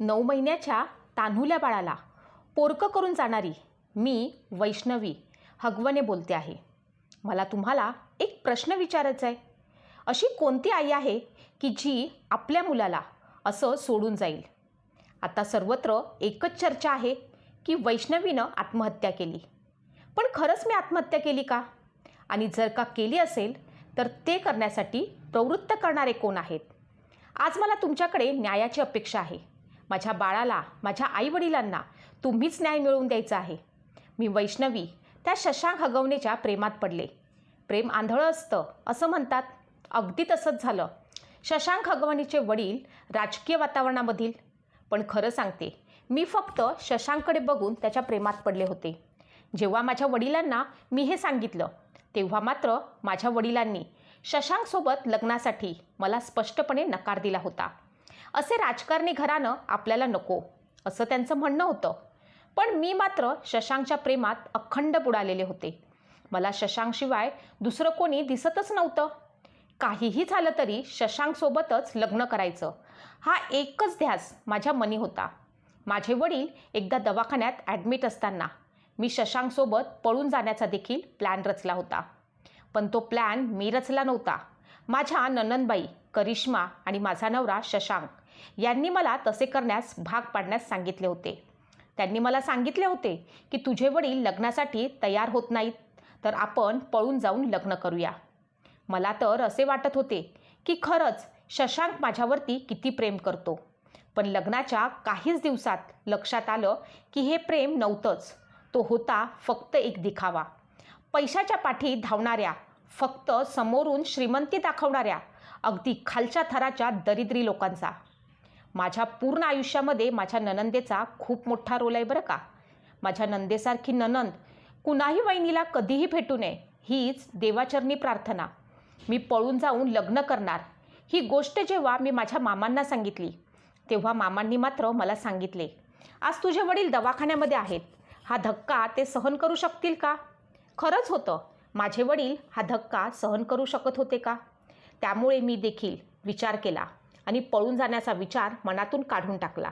नऊ महिन्याच्या तान्हुल्या बाळाला पोरकं करून जाणारी मी वैष्णवी हगवणे बोलते आहे. मला तुम्हाला एक प्रश्न विचारायचा आहे. अशी कोणती आई आहे की जी आपल्या मुलाला असं सोडून जाईल? आता सर्वत्र एकच चर्चा आहे की वैष्णवीनं आत्महत्या केली. पण खरंच मी आत्महत्या केली का? आणि जर का केली असेल तर ते करण्यासाठी प्रवृत्त करणारे कोण आहेत? आज मला तुमच्याकडे न्यायाची अपेक्षा आहे. माझ्या बाळाला माझ्या आईवडिलांना तुम्हीच न्याय मिळवून द्यायचा आहे. मी वैष्णवी. त्या शशांक हगवणेच्या प्रेमात पडले. प्रेम आंधळं असतं असं म्हणतात. अगदी तसंच झालं. शशांक हगवणीचे वडील राजकीय वातावरणामधील. पण खरं सांगते मी फक्त शशांककडे बघून त्याच्या प्रेमात पडले होते. जेव्हा माझ्या वडिलांना मी हे सांगितलं तेव्हा मात्र माझ्या वडिलांनी शशांकसोबत लग्नासाठी मला स्पष्टपणे नकार दिला होता. असे राजकारणी घरानं आपल्याला नको असं त्यांचं म्हणणं होतं. पण मी मात्र शशांकच्या प्रेमात अखंड बुडालेले होते. मला शशांकशिवाय दुसरं कोणी दिसतच नव्हतं. काहीही झालं तरी शशांकसोबतच लग्न करायचं. हा एकच ध्यास माझ्या मनी होता. माझे वडील एकदा दवाखान्यात ॲडमिट असताना मी शशांकसोबत पळून जाण्याचा देखील प्लॅन रचला होता. पण तो प्लॅन मी रचला नव्हता. माझ्या नननबाई करिश्मा आणि माझा नवरा शशांक यांनी मला तसे करण्यास भाग पाडण्यास सांगितले होते. त्यांनी मला सांगितले होते की तुझे वडील लग्नासाठी तयार होत नाहीत तर आपण पळून जाऊन लग्न करूया. मला तर असे वाटत होते की खरंच शशांक माझ्यावरती किती प्रेम करतो. पण लग्नाच्या काहीच दिवसात लक्षात आलं की हे प्रेम नव्हतंच. तो होता फक्त एक दिखावा. पैशाच्या पाठी धावणाऱ्या फक्त समोरून श्रीमंती दाखवणाऱ्या अगदी खालच्या थराच्या दरिद्री लोकांचा. माझ्या पूर्ण आयुष्यामध्ये माझ्या ननंदेचा खूप मोठा रोल आहे बरं का. माझ्या नंदेसारखी ननंद कुणाही वहिनीला कधीही भेटू नये हीच देवाचरणी प्रार्थना. मी पळून जाऊन लग्न करणार. ही गोष्ट जेव्हा मी माझ्या मामांना सांगितली तेव्हा मामांनी मात्र मला सांगितले आज तुझे वडील दवाखान्यामध्ये आहेत. हा धक्का ते सहन करू शकतील का? खरंच होतं. माझे वडील हा धक्का सहन करू शकत होते का? त्यामुळे मी देखील विचार केला. आणि पळून जाण्याचा विचार मनातून काढून टाकला.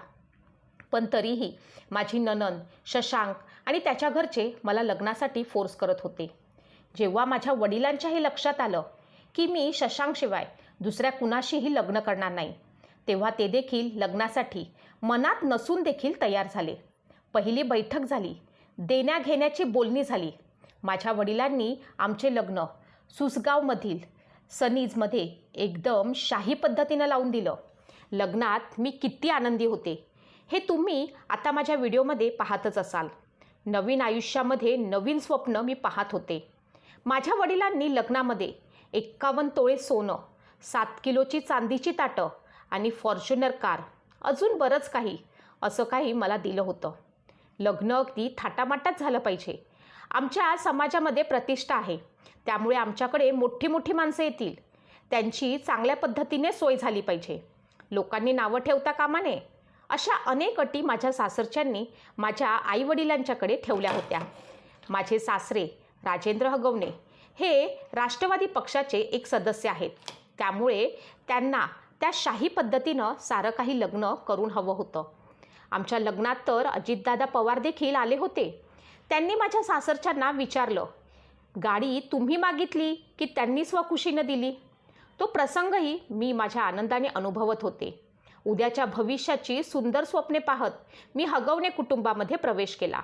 पण तरीही माझी ननन शशांक आणि त्याच्या घरचे मला लग्नासाठी फोर्स करत होते. जेव्हा माझ्या वडिलांच्याही लक्षात आलं की मी शशांकशिवाय दुसऱ्या कुणाशीही लग्न करणार नाही तेव्हा ते देखील लग्नासाठी मनात नसून देखील तयार झाले. पहिली बैठक झाली देण्याघेण्याची बोलणी झाली. माझ्या वडिलांनी आमचे लग्न सुसगावमधील सनीजमध्ये एकदम शाही पद्धतीनं लावून दिलं. लग्नात मी किती आनंदी होते. हे तुम्ही आता माझ्या व्हिडिओमध्ये पाहतच असाल. नवीन आयुष्यामध्ये नवीन स्वप्न मी पाहत होते. माझ्या वडिलांनी लग्नामध्ये एक्कावन्न तोळे सोनं सात किलोची चांदीची ताटं आणि फॉर्च्युनर कार अजून बरंच काही असं काही मला दिलं होतं. लग्न अगदी थाटामाटात झालं पाहिजे. आमच्या समाजामध्ये प्रतिष्ठा आहे. त्यामुळे आमच्याकडे मोठी मोठी माणसं येतील. त्यांची चांगल्या पद्धतीने सोय झाली पाहिजे. लोकांनी नावं ठेवता कामा नये. अशा अनेक अटी माझ्या सासरच्यांनी माझ्या आईवडिलांच्याकडे ठेवल्या होत्या. माझे सासरे राजेंद्र हगवणे हे राष्ट्रवादी पक्षाचे एक सदस्य आहेत. त्यामुळे त्यांना त्या शाही पद्धतीनं सारं काही लग्न करून हवं होतं. आमच्या लग्नात तर अजितदादा पवार देखील आले होते. त्यांनी माझ्या सासरच्यांना विचारलं गाडी तुम्ही मागितली की त्यांनी स्वखुशीनं दिली? तो प्रसंगही मी माझ्या आनंदाने अनुभवत होते. उद्याच्या भविष्याची सुंदर स्वप्ने पाहत मी हगवणे कुटुंबामध्ये प्रवेश केला.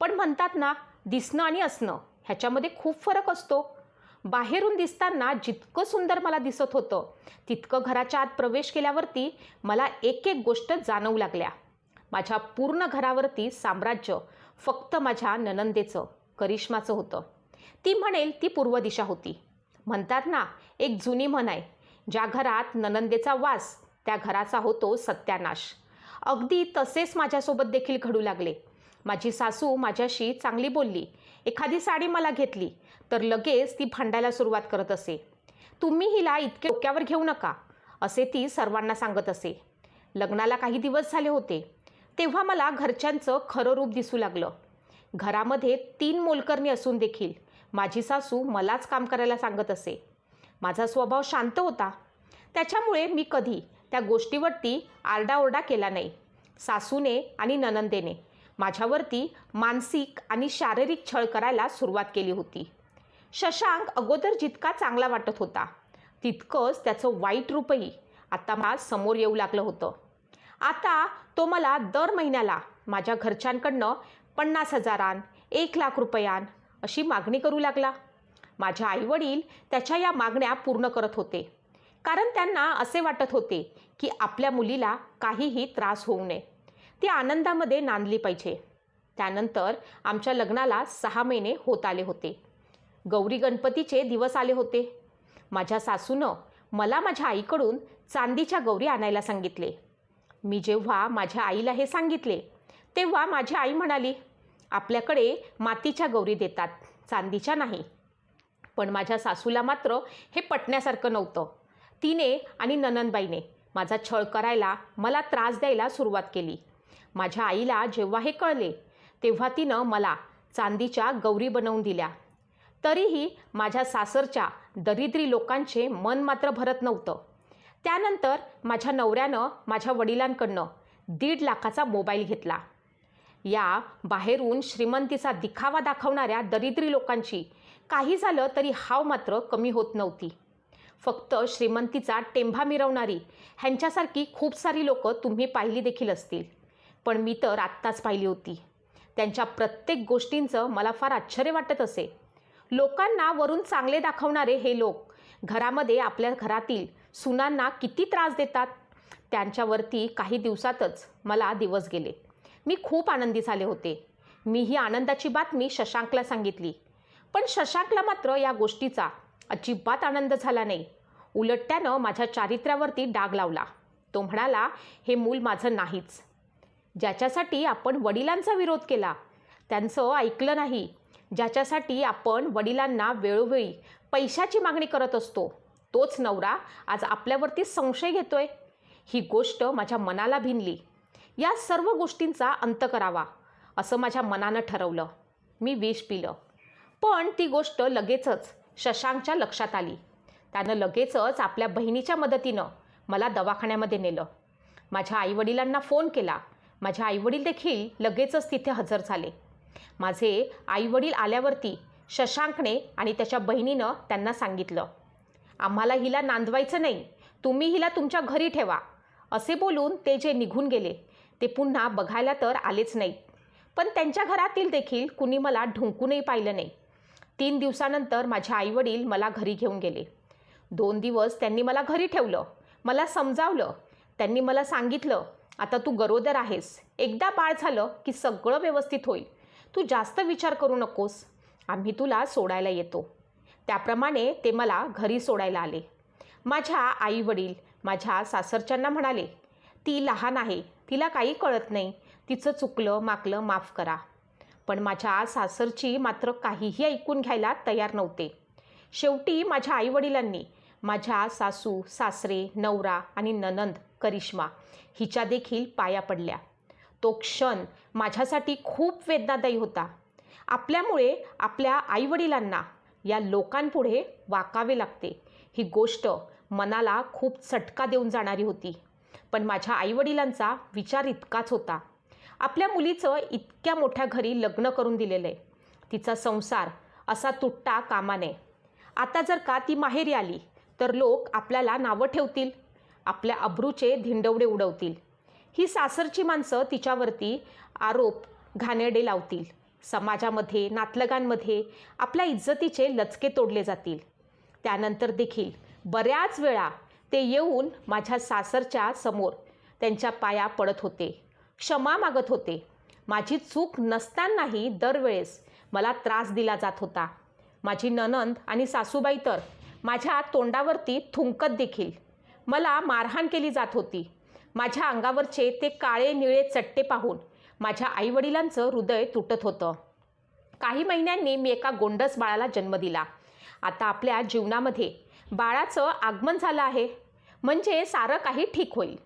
पण म्हणतात ना दिसणं आणि असणं ह्याच्यामध्ये खूप फरक असतो. बाहेरून दिसताना जितकं सुंदर मला दिसत होतं तितकं घराच्या आत प्रवेश केल्यावरती मला एक एक गोष्ट जाणवू लागल्या. माझ्या पूर्ण घरावरती साम्राज्य फक्त माझ्या ननंदेचं करिश्माचं होतं. ती म्हणेल ती पूर्व दिशा होती. म्हणतात ना एक जुनी म्हण आहे ज्या घरात ननंदेचा वास त्या घराचा होतो सत्यानाश. अगदी तसेच माझ्यासोबत देखील घडू लागले. माझी सासू माझ्याशी चांगली बोलली. एखादी साडी मला घेतली तर लगेच ती भांडायला सुरुवात करत असे. तुम्ही हिला इतके डोक्यावर घेऊ नका असे ती सर्वांना सांगत असे. लग्नाला काही दिवस झाले होते. तेव्हा मला घरच्यांचं खरं रूप दिसू लागलं. घरामध्ये तीन मोलकरणी असून देखील माझी सासू मलाच काम करायला सांगत असे. माझा स्वभाव शांत होता. त्याच्यामुळे मी कधी त्या गोष्टीवरती आरडाओरडा केला नाही. सासूने आणि ननंदेने माझ्यावरती मानसिक आणि शारीरिक छळ करायला सुरुवात केली होती. शशांक अगोदर जितका चांगला वाटत होता तितकंच त्याचं वाईट रूपही आता मला समोर येऊ लागलं होतं. आता तो मला दर महिन्याला माझ्या घरच्यांकडनं पन्नास हजारान एक लाख रुपयान अशी मागणी करू लागला. माझे आईवडील त्याच्या या मागण्या पूर्ण करत होते. कारण त्यांना असे वाटत होते की आपल्या मुलीला काहीही त्रास होऊ नये. ती आनंदामध्ये नांदली पाहिजे. त्यानंतर आमच्या लग्नाला सहा महिने होत आले होते. गौरी गणपतीचे दिवस आले होते. माझ्या सासूनं मला माझ्या आईकडून चांदीच्या गौरी आणायला सांगितले. मी जेव्हा माझ्या आईला हे सांगितले तेव्हा माझी आई म्हणाली आपल्याकडे मातीच्या गौरी देतात चांदीच्या नाही. पण माझ्या सासूला मात्र हे पटण्यासारखं नव्हतं. तिने आणि ननंदबाईने माझा छळ करायला मला त्रास द्यायला सुरुवात केली. माझ्या आईला जेव्हा हे कळले तेव्हा तिनं मला चांदीच्या गौरी बनवून दिल्या. तरीही माझ्या सासरच्या दरिद्री लोकांचे मन मात्र भरत नव्हतं. त्यानंतर माझ्या नवऱ्यानं माझ्या वडिलांकडनं दीड लाखाचा मोबाईल घेतला. या बाहेरून श्रीमंतीचा दिखावा दाखवणाऱ्या दरिद्री लोकांची काही झालं तरी हाव मात्र कमी होत नव्हती. फक्त श्रीमंतीचा टेंभा मिरवणारी ह्यांच्यासारखी खूप सारी लोकं तुम्ही पाहिली देखील असतील. पण मी तर आत्ताच पाहिली होती. त्यांच्या प्रत्येक गोष्टींचं मला फार आश्चर्य वाटत असे. लोकांना वरून चांगले दाखवणारे हे लोक घरामध्ये आपल्या घरातील सुनांना किती त्रास देतात? त्यांच्यावरती काही दिवसातच मला दिवस गेले. मी खूप आनंदी झाले होते. मी ही आनंदाची बातमी शशांकला सांगितली. पण शशांकला मात्र या गोष्टीचा अजिबात आनंद झाला नाही. उलट त्यानं माझ्या चारित्र्यावरती डाग लावला. तो म्हणाला हे मूल माझं नाहीच. ज्याच्यासाठी आपण वडिलांचा विरोध केला त्यांचं ऐकलं नाही. ज्याच्यासाठी आपण वडिलांना वेळोवेळी पैशाची मागणी करत असतो. तोच नवरा आज आपल्यावरती संशय घेतोय. ही गोष्ट माझ्या मनाला भिनली. या सर्व गोष्टींचा अंत करावा असं माझ्या मनानं ठरवलं. मी विष पिलं. पण ती गोष्ट लगेचच शशांकच्या लक्षात आली. त्यानं लगेचच आपल्या बहिणीच्या मदतीनं मला दवाखान्यामध्ये नेलं. माझ्या आईवडिलांना फोन केला. माझे आईवडील देखील लगेचच तिथे हजर झाले. माझे आईवडील आल्यावरती शशांकने आणि त्याच्या बहिणीनं त्यांना सांगितलं आम्हाला हिला नांदवायचं नाही. तुम्ही हिला तुमच्या घरी ठेवा. असे बोलून ते जे निघून गेले ते पुन्हा बघायला तर आलेच नाहीत. पण त्यांच्या घरातील देखील कुणी मला ढुंकूनही पाहिलं नाही. तीन दिवसानंतर माझे आईवडील मला घरी घेऊन गेले. दोन दिवस त्यांनी मला घरी ठेवलं मला समजावलं त्यांनी मला सांगितलं आता तू गरोदर आहेस. एकदा बाळ झालं की सगळं व्यवस्थित होईल. तू जास्त विचार करू नकोस. आम्ही तुला सोडायला येतो. त्याप्रमाणे ते मला घरी सोडायला आले. माझ्या आईवडील माझ्या सासरच्यांना म्हणाले ती लहान आहे तिला काही कळत नाही. तिचं चुकलं माकलं माफ करा. पण माझ्या सासरची मात्र काहीही ऐकून घ्यायला तयार नव्हते. शेवटी माझ्या आईवडिलांनी माझ्या सासू सासरे नवरा आणि ननंद करिश्मा हिच्या देखील पाया पडल्या. तो क्षण माझ्यासाठी खूप वेदनादायी होता. आपल्यामुळे आपल्या आईवडिलांना या लोकांपुढे वाकावे लागते. ही गोष्ट मनाला खूप चटका देऊन जाणारी होती. पण माझ्या आईवडिलांचा विचार इतकाच होता. आपल्या मुलीचं इतक्या मोठ्या घरी लग्न करून दिलेलं आहे तिचा संसार असा तुटता कामा नये आता जर का ती माहेरी आली तर लोक आपल्याला नावं ठेवतील आपल्या अब्रूचे धिंडवडे उडवतील. ही सासरची माणसं तिच्यावरती आरोप घाणेरडे लावतील. समाजामध्ये नातलगांमध्ये आपल्या इज्जतीचे लचके तोडले जातील. त्यानंतर देखील बऱ्याच वेळा ते येऊन माझ्या सासरच्या समोर त्यांच्या पाया पडत होते क्षमा मागत होते. माझी चूक नसतानाही दरवेळेस मला त्रास दिला जात होता. माझी ननंद आणि सासूबाई तर माझ्या तोंडावरती थुंकत देखील मला मारहाण केली जात होती. माझ्या अंगावरचे ते काळे निळे चट्टे पाहून माझ्या आईवडिलांचं हृदय तुटत होतं. काही महिन्यांनी मी एका गोंडस बाळाला जन्म दिला. आता आपल्या जीवनामध्ये बाळाचं आगमन झालं आहे. म्हणजे सारं काही ठीक होईल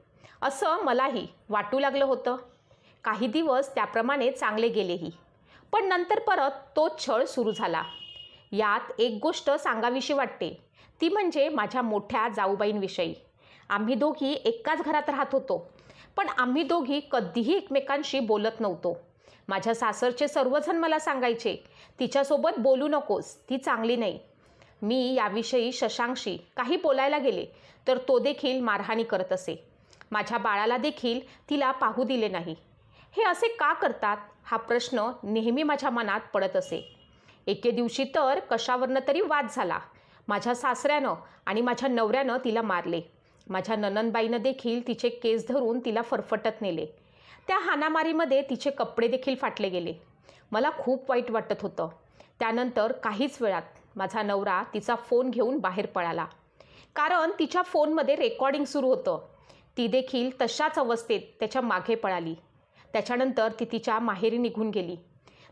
असं मलाही वाटू लागलं होतं. काही दिवस त्याप्रमाणे चांगले गेलेही. पण नंतर परत तो छळ सुरू झाला. यात एक गोष्ट सांगावीशी वाटते. ती म्हणजे माझ्या मोठ्या जाऊबाईंविषयी. आम्ही दोघी एकाच घरात राहत होतो. पण आम्ही दोघी कधीही एकमेकांशी बोलत नव्हतो. माझ्या सासरचे सर्वजण मला सांगायचे तिच्यासोबत बोलू नकोस ती चांगली नाही. मी याविषयी शशांकशी काही बोलायला गेले तर तो देखील मारहाणी करत असे. माझ्या बाळाला देखील तिला पाहू दिले नाही. हे असे का करतात? हा प्रश्न नेहमी माझ्या मनात पडत असे. एके दिवशी तर कशावरनं तरी वाद झाला. माझ्या सासऱ्यानं आणि माझ्या नवऱ्यानं तिला मारले. माझ्या नननबाईनं देखील तिचे केस धरून तिला फरफटत नेले. त्या हाणामारीमध्ये तिचे कपडे देखील फाटले गेले. मला खूप वाईट वाटत होतं. त्यानंतर काहीच वेळात माझा नवरा तिचा फोन घेऊन बाहेर पळाला. कारण तिच्या फोनमध्ये रेकॉर्डिंग सुरू होतं. ती देखील तशाच अवस्थेत त्याच्यामागे पळाली. त्याच्यानंतर ती तिच्या माहेरी निघून गेली.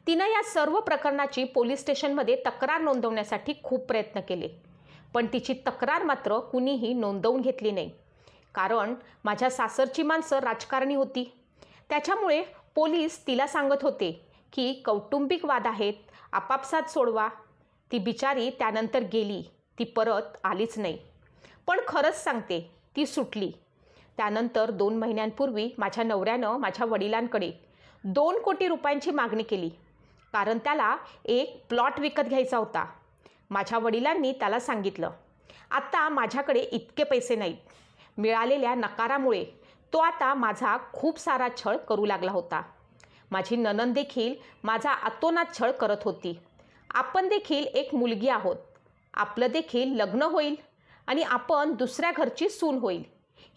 तिनं या सर्व प्रकरणाची पोलीस स्टेशनमध्ये तक्रार नोंदवण्यासाठी खूप प्रयत्न केले. पण तिची तक्रार मात्र कुणीही नोंदवून घेतली नाही. कारण माझ्या सासरची माणसं राजकारणी होती. त्याच्यामुळे पोलीस तिला सांगत होते की कौटुंबिक वाद आहेत आपापसात सोडवा. ती बिचारी त्यानंतर गेली. ती परत आलीच नाही. पण खरंच सांगते ती सुटली. त्यानंतर दोन महिन्यांपूर्वी माझ्या नवऱ्यानं माझ्या वडिलांकडे दोन कोटी रुपयांची मागणी केली. कारण त्याला एक प्लॉट विकत घ्यायचा होता. माझ्या वडिलांनी त्याला सांगितलं आत्ता माझ्याकडे इतके पैसे नाहीत. मिळालेल्या नकारामुळे तो आता माझा खूप सारा छळ करू लागला होता. माझी ननन देखील माझा अतोनात छळ करत होती. आपण देखील एक मुलगी आहोत. आपलं देखील लग्न होईल आणि आपण दुसऱ्या घरची सून होईल.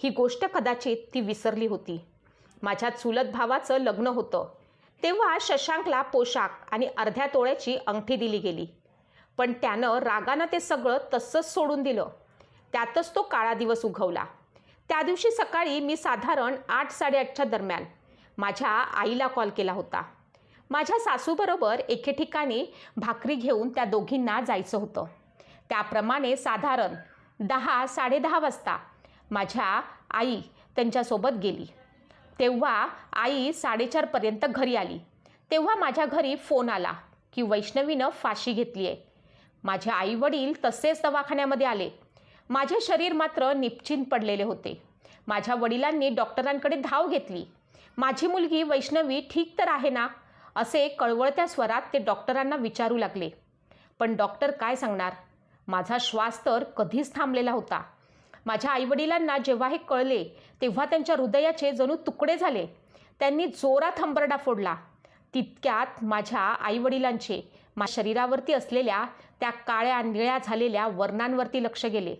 ही गोष्ट कदाचित ती विसरली होती. माझ्या चुलत भावाचं लग्न होतं. तेव्हा शशांकला पोशाख आणि अर्ध्या तोळ्याची अंगठी दिली गेली. पण त्यानं रागानं ते सगळं तसंच सोडून दिलं. त्यातच तो काळा दिवस उगवला. त्या दिवशी सकाळी मी साधारण आठ साडेआठच्या दरम्यान माझ्या आईला कॉल केला होता. माझ्या सासूबरोबर एके ठिकाणी भाकरी घेऊन त्या दोघींना जायचं होतं. त्याप्रमाणे साधारण दहा साडेदहा वाजता माझ्या आई त्यांच्यासोबत गेली. तेव्हा आई साडेचारपर्यंत घरी आली. तेव्हा माझ्या घरी फोन आला की वैष्णवीनं फाशी घेतली आहे माझे आई वडील तसेच दवाखान्यामध्ये आले. माझे शरीर मात्र निपचिन पडलेले होते. माझ्या वडिलांनी डॉक्टरांकडे धाव घेतली. माझी मुलगी वैष्णवी ठीक तर आहे ना? असे कळवळत्या स्वरात ते डॉक्टरांना विचारू लागले. पण डॉक्टर काय सांगणार? माझा श्वास तर कधीच थांबलेला होता. माझ्या आईवडिलांना जेव्हा हे कळले तेव्हा त्यांच्या हृदयाचे जणू तुकडे झाले. त्यांनी जोरात हंबरडा फोडला. तितक्यात माझ्या आईवडिलांचे मा शरीरावरती असलेल्या त्या काळ्या निळ्या झालेल्या वर्णांवरती लक्ष गेले.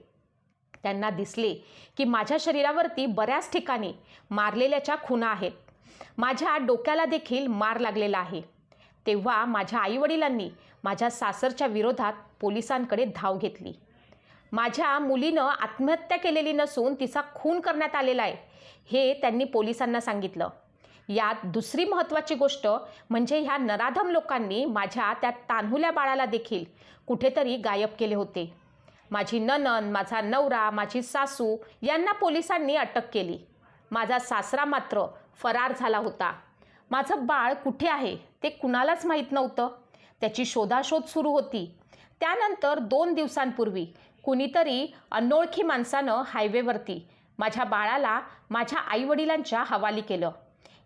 त्यांना दिसले की माझ्या शरीरावरती बऱ्याच ठिकाणी मारलेल्याच्या खुणा आहेत. माझ्या डोक्याला देखील मार लागलेला आहे. तेव्हा माझ्या आईवडिलांनी माझ्या सासरच्या विरोधात पोलिसांकडे धाव घेतली. माझ्या मुलीनं आत्महत्या केलेली नसून तिचा खून करण्यात आलेला आहे हे त्यांनी पोलिसांना सांगितलं. यात दुसरी महत्त्वाची गोष्ट म्हणजे ह्या नराधम लोकांनी माझ्या त्या तान्हुल्या बाळाला देखील कुठेतरी गायब केले होते. माझी ननन माझा नवरा माझी सासू यांना पोलिसांनी अटक केली. माझा सासरा मात्र फरार झाला होता. माझं बाळ कुठे आहे ते कुणालाच माहीत नव्हतं. त्याची शोधाशोध सुरू होती. त्यानंतर दोन दिवसांपूर्वी कुणीतरी अनोळखी माणसानं हायवेवरती माझ्या बाळाला माझ्या आईवडिलांच्या हवाली केलं.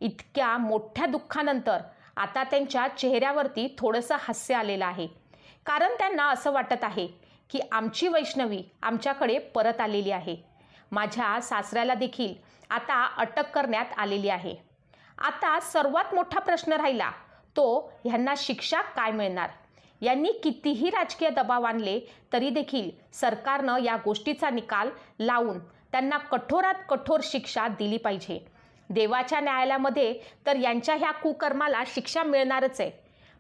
इतक्या मोठ्या दुःखानंतर आता त्यांच्या चेहऱ्यावरती थोडंसं हास्य आलेलं आहे. कारण त्यांना असं वाटत आहे की आमची वैष्णवी आमच्याकडे परत आलेली आहे. माझ्या सासऱ्याला देखील आता अटक करण्यात आलेली आहे. आता सर्वात मोठा प्रश्न राहिला तो ह्यांना शिक्षा काय मिळणार? यांनी कितीही राजकीय दबाव आणले तरी देखील सरकारनं या गोष्टीचा निकाल लावून त्यांना कठोरात कठोर शिक्षा दिली पाहिजे. देवाच्या न्यायालयामध्ये तर यांच्या ह्या कुकर्माला शिक्षा मिळणारच आहे.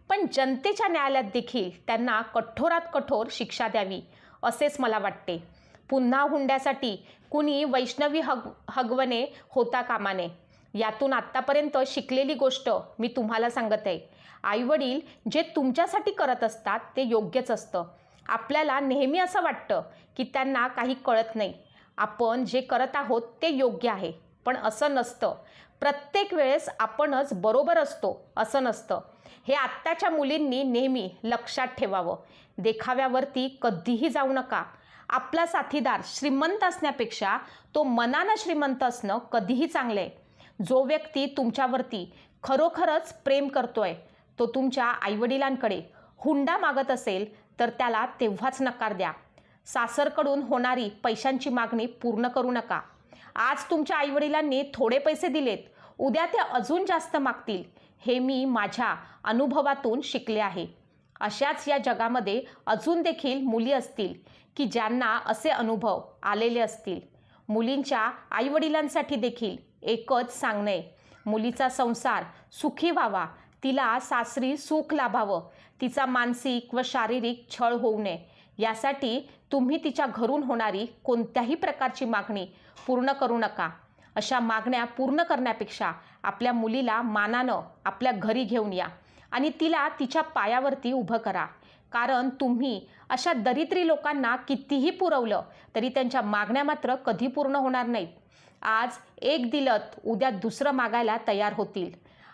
पण जनतेच्या न्यायालयात देखील त्यांना कठोरात कठोर शिक्षा द्यावी असेच मला वाटते. पुन्हा हुंड्यासाठी कुणी वैष्णवी हग हगवणे होता कामा नये यातून आत्तापर्यंत शिकलेली गोष्ट मी तुम्हाला सांगत आहे. आईवडील जे तुमच्यासाठी करत असतात ते योग्यच असतं. आपल्याला नेहमी असं वाटतं की त्यांना काही कळत नाही. आपण जे करत आहोत ते योग्य आहे. पण असं नसतं. प्रत्येक वेळेस आपणच बरोबर असतो असं नसतं. हे आत्ताच्या मुलींनी नेहमी लक्षात ठेवावं. देखाव्यावरती कधीही जाऊ नका. आपला साथीदार श्रीमंत असण्यापेक्षा तो मनानं श्रीमंत असणं कधीही चांगलं. आहे जो व्यक्ती तुमच्यावरती खरोखरच प्रेम करतोय तो तुमच्या आईवडिलांकडे हुंडा मागत असेल तर त्याला तेव्हाच नकार द्या. सासरकडून होणारी पैशांची मागणी पूर्ण करू नका. आज तुमच्या आईवडिलांनी थोडे पैसे दिलेत. उद्या ते अजून जास्त मागतील. हे मी माझ्या अनुभवातून शिकले आहे. अशाच या जगामध्ये अजून देखील मुली असतील की ज्यांना असे अनुभव आलेले असतील. मुलींच्या आईवडिलांसाठी देखील एकच सांगणे मुलीचा संसार सुखी व्हावा. तिला सासरी सुख लाभावं. तिचा मानसिक व शारीरिक छळ होऊ नये. यासाठी तुम्ही तिच्या घरून होणारी कोणत्याही प्रकारची मागणी पूर्ण करू नका. अशा मागण्या पूर्ण करण्यापेक्षा आपल्या मुलीला मानानं आपल्या घरी घेऊन या आणि तिला तिच्या पायावरती उभं करा. कारण तुम्ही अशा दरिद्री लोकांना कितीही पुरवलं तरी त्यांच्या मागण्या मात्र कधी पूर्ण होणार नाहीत. आज एक दिलत उद्या दुसरं मागायला तयार होतील.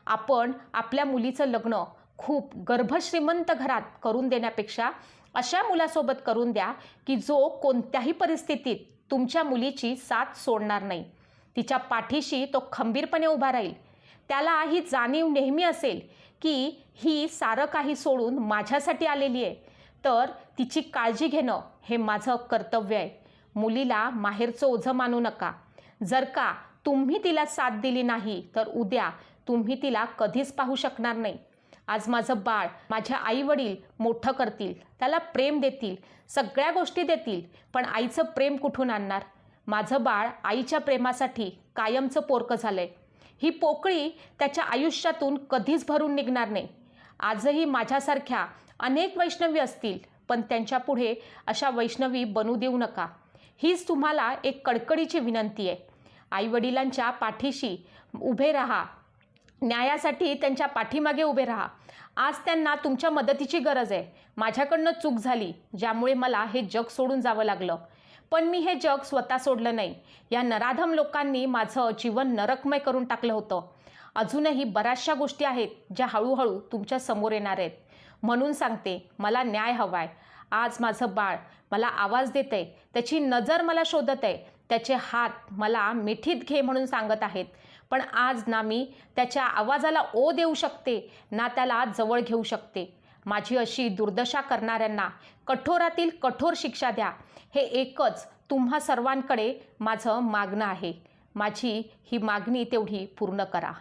आपण आपल्या मुलीचं लग्न खूप गर्भश्रीमंत घरात करून देण्यापेक्षा अशा मुलासोबत करून द्या की जो कोणत्याही परिस्थितीत तुमच्या मुलीची साथ सोडणार नाही. तिच्या पाठीशी तो खंबीरपणे उभा राहील. त्याला ही जाणीव नेहमी असेल की ही सारं काही सोडून माझ्यासाठी आलेली आहे. तर तिची काळजी घेणं हे माझं कर्तव्य आहे. मुलीला माहेरचं ओझं मानू नका. जर का तुम्ही तिला साथ दिली नाही तर उद्या तुम्ही तिला कधीच पाहू शकणार नाही. आज माझं बाळ माझ्या आई वडील मोठं करतील त्याला प्रेम देतील सगळ्या गोष्टी देतील पण आईचं प्रेम कुठून आणणार? माझं बाळ आईच्या प्रेमासाठी कायमचं पोरकं झालंय. ही पोकळी त्याच्या आयुष्यातून कधीच भरून निघणार नाही. आजही माझ्यासारख्या अनेक वैष्णवी असतील पण त्यांच्यापुढे अशा वैष्णवी बनू देऊ नका. हीच तुम्हाला एक कडकडीची विनंती आहे. आईवडिलांच्या पाठीशी उभे राहा न्यायासाठी त्यांच्या पाठीमागे उभे राहा. आज त्यांना तुमच्या मदतीची गरज आहे. माझ्याकडनं चूक झाली ज्यामुळे मला हे जग सोडून जावं लागलं. पण मी हे जग स्वतः सोडलं नाही. या नराधम लोकांनी माझं जीवन नरकमय करून टाकलं होतं. अजूनही बऱ्याचशा गोष्टी आहेत ज्या हळूहळू तुमच्यासमोर येणार आहेत. म्हणून सांगते मला न्याय हवाय. आज माझं बाळ मला आवाज देत आहे त्याची नजर मला शोधत आहे त्याचे हात मला मिठीत घे म्हणून सांगत आहेत. पण आज ना मी त्याच्या आवाजाला ओ देऊ शकते ना त्याला जवळ घेऊ शकते. माझी अशी दुर्दशा करणाऱ्यांना कठोरातील कठोर शिक्षा द्या. हे एकच तुम्हा सर्वांकडे माझं मागणं आहे. माझी ही मागणी तेवढी पूर्ण करा.